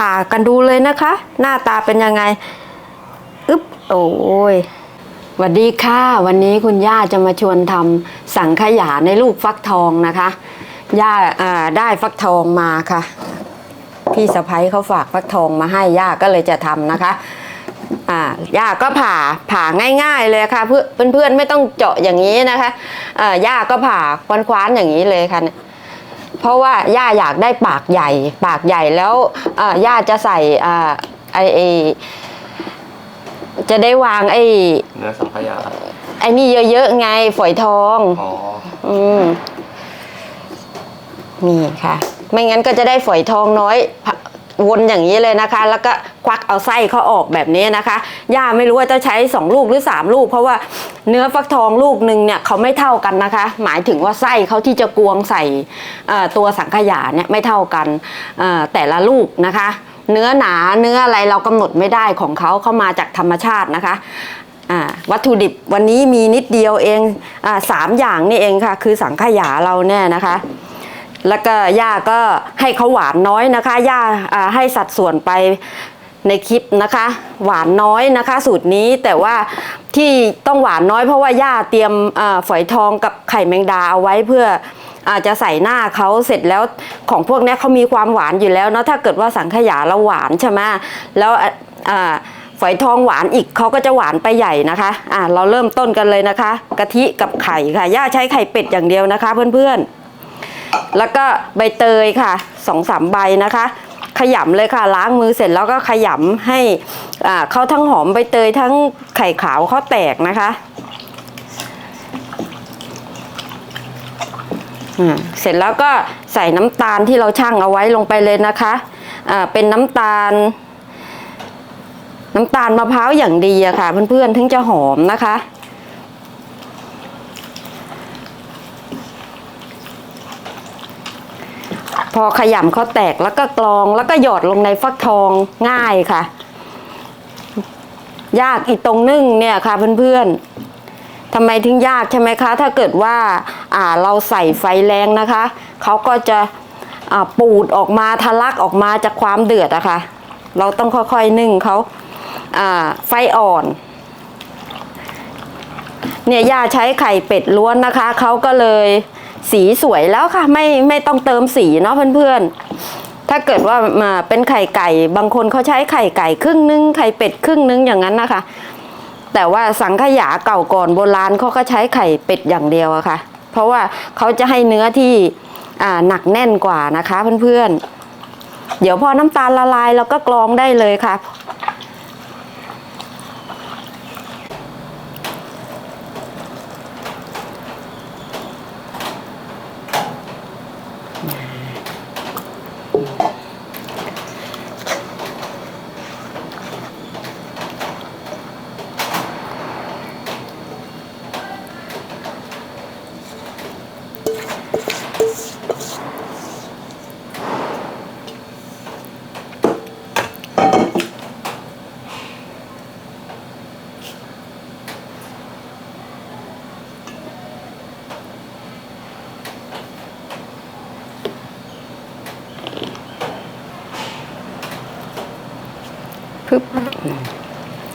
ผ่ากันดูเลยนะคะ หน้าตาเป็นยังไงอึ๊บโอ้ยสวัสดีค่ะ วันนี้คุณย่าจะมาชวนทำสังขยาในลูกฟักทองนะคะ ย่าได้ฟักทองมาค่ะพี่สะพ้ยเขาฝากฟักทองมาให้ย่าก็เลยจะทำนะคะย่าก็ผ่าผ่าง่าย ๆเลยค่ะเพื่อนเพื่อนๆไม่ต้องเจาะอย่างนี้นะคะย่าก็ผ่าคว้านๆอย่างนี้เลยค่ะ เนี่ยเพราะว่าย่าอยากได้ปากใหญ่ ปากใหญ่แล้วอ่าย่าจะใส่อ่าไอไอจะได้วางไอเนื้อสังขยาไอนี่เยอะๆไงฝอยทองอ๋ออืมนี่ค่ะ ไม่งั้นก็จะได้ฝอยทองน้อยพะ วนอย่างนี้เลยนะคะ แล้วก็ควักเอาไส้เขาออกแบบนี้นะคะ ย่าไม่รู้ว่าจะใช้สองลูกหรือสามลูก เพราะว่าเนื้อฟักทองลูกหนึ่งเนี่ยเขาไม่เท่ากันนะคะ หมายถึงว่าไส้เขาที่จะกวงใส่ตัวสังขยาเนี่ยไม่เท่ากันแต่ละลูกนะคะ เนื้อหนาเนื้ออะไรเรากำหนดไม่ได้ของเขาเข้ามาจากธรรมชาตินะคะวัตถุดิบวันนี้มีนิดเดียวเองอสามอย่างนี่เองค่ะ คือสังขยาเราเนี่ยนะคะ แล้วก็ย่าก็ให้เขาหวานน้อยนะคะย่าให้สัดส่วนไปในคลิปนะคะ หวานน้อยนะคะ สูตรนี้แต่ว่าที่ต้องหวานน้อยเพราะว่าย่าเตรียมฝอยทองกับไข่แมงดาเอาไว้เพื่ออาจจะใส่หน้าเขาเสร็จแล้วของพวกนี้เขามีความหวานอยู่แล้วเนาะถ้าเกิดว่าสังขยาเราหวานใช่ไหมแล้วฝอยทองหวานอีกเขาก็จะหวานไปใหญ่นะคะอ่าเราเริ่มต้นกันเลยนะคะ กะทิกับไข่ค่ะย่าใช้ไข่เป็ดอย่างเดียวนะคะ เพื่อนๆ แล้วก็ใบเตยค่ะสองสามใบนะคะ ขยำเลยค่ะล้างมือเสร็จแล้วก็ขยำให้อ่าเขาทั้งหอมใบเตยทั้งไข่ขาวเขาแตกนะคะอ่าเสร็จแล้วก็ใส่น้ำตาลที่เราชั่งเอาไว้ลงไปเลยนะคะอ่าเป็นน้ำตาล น้ำตาลมะพร้าวอย่างดีอะค่ะ เพื่อนๆถึงจะหอมนะคะ พอขยำเขาแตกแล้วก็กรองแล้วก็หยอดลงในฟักทองง่ายค่ะ ยากอีกตรงนึ่งเนี่ยค่ะเพื่อนๆทำไมถึงยากใช่ไหมคะ ถ้าเกิดว่าอ่าเราใส่ไฟแรงนะคะเขาก็จะปูดออกมาทะลักออกมาจากความเดือดอะค่ะ เราต้องค่อยๆนึ่งเขาอ่าไฟอ่อน เนี่ยย่าใช้ไข่เป็ดล้วนนะคะ เขาก็เลย สีสวยแล้วค่ะ ไม่ไม่ต้องเติมสีเนาะเพื่อนๆ ถ้าเกิดว่ามาเป็นไข่ไก่ บางคนเขาใช้ไข่ไก่ครึ่งนึงไข่เป็ดครึ่งนึงอย่างนั้นนะคะ แต่ว่าสังขยาเก่าก่อนโบราณเขาก็ใช้ไข่เป็ดอย่างเดียวอะค่ะ เพราะว่าเขาจะให้เนื้อที่อ่าหนักแน่นกว่านะคะเพื่อนๆ เดี๋ยวพอน้ำตาลละลายเราก็กรองได้เลยค่ะ ปึ๊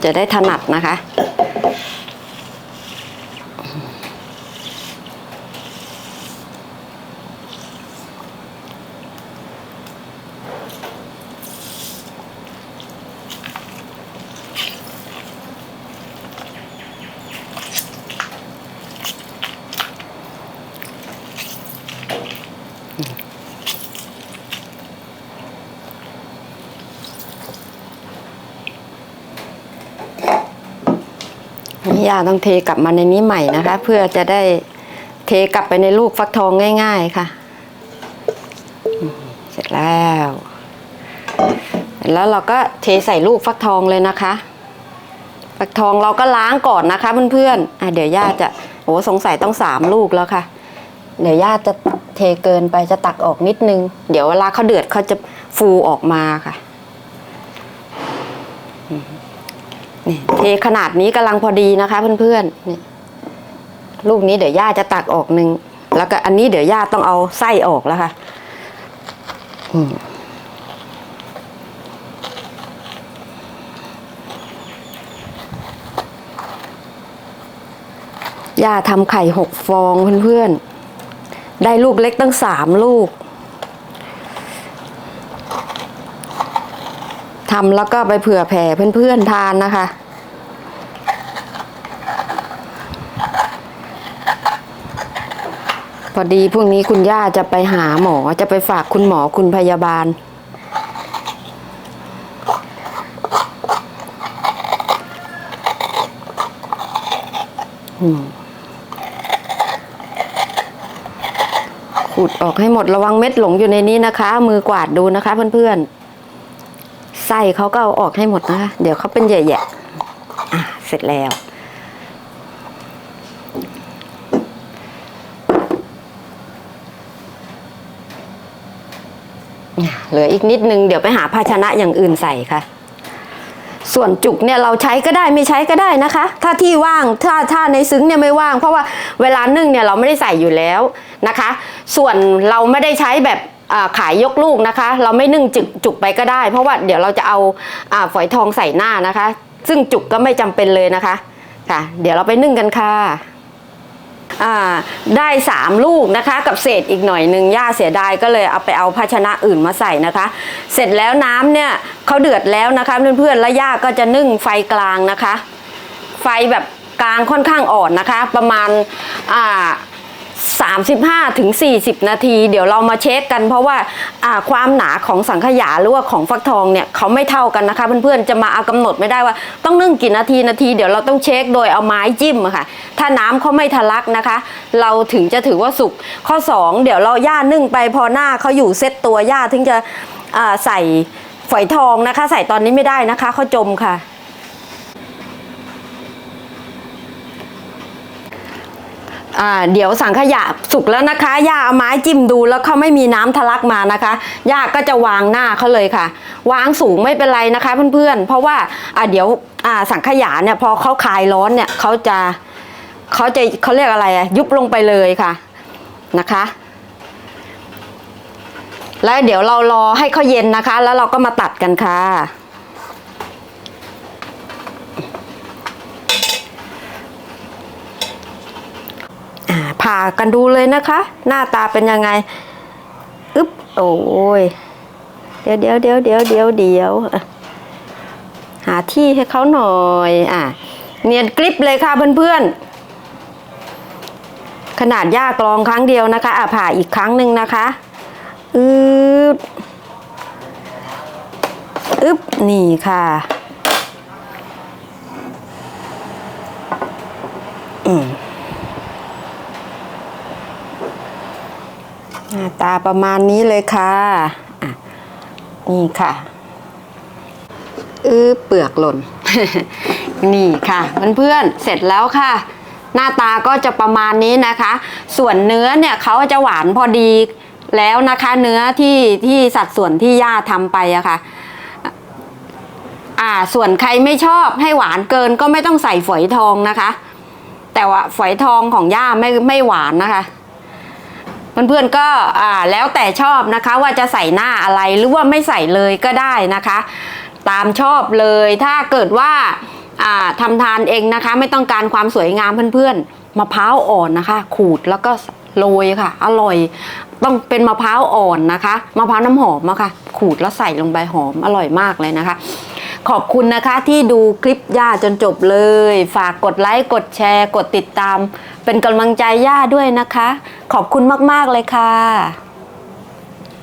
จะได้ถนัดนะคะ นี่ยาต้องเทกลับมาในนี้ใหม่นะคะ เพื่อจะได้เทกลับไปในลูกฟักทองง่าย ๆค่ะ เสร็จแล้ว แล้วเราก็เทใส่ลูกฟักทองเลยนะคะ ฟักทองเราก็ล้างก่อนนะคะเพื่อนๆอะเดี๋ยวย่าจะโอ้สงสัยต้องสามลูกแล้วค่ะ เดี๋ยวย่าจะเทเกินไปจะตักออกนิดนึง เดี๋ยวเวลาเขาเดือดเขาจะฟูออกมาค่ะ นี่เทขนาดนี้กำลังพอดีนะคะเพื่อนๆนี่ลูกนี้เดี๋ยวย่าจะตักออกหนึ่งแล้วก็อันนี้เดี๋ยวย่าต้องเอาไส้ออกแล้วค่ะย่าทำไข่หกฟองเพื่อนๆ ได้ลูกเล็กตั้งสามลูก ทำแล้วก็ไปเผื่อแผ่เพื่อนๆทานนะคะ พอดีพรุ่งนี้คุณย่าจะไปหาหมอจะไปฝากคุณหมอคุณพยาบาลขูดออกให้หมดระวังเม็ดหลงอยู่ในนี้นะคะ มือกวาดดูนะคะเพื่อนๆ ไส้เขาก็เอาออกให้หมดนะคะ เดี๋ยวเขาเป็นแย่ๆอะเสร็จแล้ว เหลืออีกนิดนึง เดี๋ยวไปหาภาชนะอย่างอื่นใส่ค่ะ ส่วนจุกเนี่ยเราใช้ก็ได้ไม่ใช้ก็ได้นะคะ ถ้าที่ว่างถ้าถ้าในซึ้งเนี่ยไม่ว่าง เพราะว่าเวลานึ่งเนี่ยเราไม่ได้ใส่อยู่แล้วนะคะ ส่วนเราไม่ได้ใช้แบบ ขายยกลูกนะคะ เราไม่นึ่งจุกจุกไปก็ได้ เพราะว่าเดี๋ยวเราจะเอาอฝอยทองใส่หน้านะคะ ซึ่งจุกก็ไม่จำเป็นเลยนะคะค่ะ เดี๋ยวเราไปนึ่งกันค่ะได้สามลูกนะคะ กับเศษอีกหน่อยหนึ่งย่าเสียดายก็เลยเอาไปเอาภาชนะอื่นมาใส่นะคะ เสร็จแล้วน้ำเนี่ยเขาเดือดแล้วนะคะเพื่อนๆแล้วย่าก็จะนึ่งไฟกลางนะคะ ไฟแบบกลางค่อนข้างอ่อนนะคะ ประมาณอ่า 35ถึง40 นาที เดี๋ยวเรามาเช็คกัน เพราะว่าความหนาของสังขยาหรือว่าของฟักทองเนี่ยเขาไม่เท่ากันนะคะเพื่อนๆจะมาเอากำหนดไม่ได้ว่าต้องนึ่งกี่นาทีนาทีเดี๋ยวเราต้องเช็คโดยเอาไม้จิ้มค่ะ ถ้าน้ำเขาไม่ทะลักนะคะ เราถึงจะถือว่าสุกข้อ 2 เดี๋ยวเราย่านึ่งไปพอหน้าเขาอยู่เซตตัวย่าถึงจะใส่ฝอยทองนะคะ ใส่ตอนนี้ไม่ได้นะคะเขาจมค่ะ อ่าเดี๋ยวสังขยาสุกแล้วนะคะย่าเอาไม้จิ้มดูแล้วเขาไม่มีน้ำทะลักมานะคะย่าก็จะวางหน้าเขาเลยค่ะ วางสูงไม่เป็นไรนะคะเพื่อนๆ เพราะว่าอ่าเดี๋ยวอ่าสังขยาเนี่ยพอเขาคลายร้อนเนี่ยเขาจะเขาจะเขาเรียกอะไรยุบลงไปเลยค่ะนะคะ แล้วเดี๋ยวเรารอให้เขาเย็นนะคะ แล้วเราก็มาตัดกันค่ะ ผ่ากันดูเลยนะคะ หน้าตาเป็นยังไงอึ๊บโอ้ยเดี๋ยวเดี๋ยวเดี๋ยวเดี๋ยวเดี๋ยวเดี๋ยวหาที่ให้เขาหน่อยอะเนียนกริบเลยค่ะเพื่อนๆ ขนาดย่ากรองครั้งเดียวนะคะอะผ่าอีกครั้งหนึ่งนะคะอึ๊บอึ๊บนี่ค่ะอืม หน้า ตาประมาณนี้เลยค่ะะนี่ค่ะอื้อเปลือกหล่น นี่ค่ะเพื่อนๆเสร็จแล้วค่ะ หน้าตาก็จะประมาณนี้นะคะ ส่วนเนื้อเนี่ยเขาจะหวานพอดีแล้วนะคะเนื้อที่ที่สัดส่วนที่ย่าทำไปอะค่ะอ่าส่วนใครไม่ชอบให้หวานเกินก็ไม่ต้องใส่ฝอยทองนะคะ แต่ว่าฝอยทองของย่าไม่ไม่หวานนะคะ เพื่อนๆก็อ่าแล้วแต่ชอบนะคะว่าจะใส่หน้าอะไรหรือว่าไม่ใส่เลยก็ได้นะคะ ตามชอบเลยถ้าเกิดว่าอ่าทำทานเองนะคะ ไม่ต้องการความสวยงามเพื่อนๆมะพร้าวอ่อนนะคะ ขูดแล้วก็โรยค่ะ อร่อย ต้องเป็นมะพร้าวอ่อนนะคะมะพร้าวน้ำหอมอะค่ะ ขูดแล้วใส่ลงไปหอมอร่อยมากเลยนะคะ ขอบคุณนะคะที่ดูคลิปย่าจนจบเลย ฝากกดไลค์กดแชร์ กดติดตาม เป็นกำลังใจย่าด้วยนะคะ ขอบคุณมาก ๆ เลยค่ะ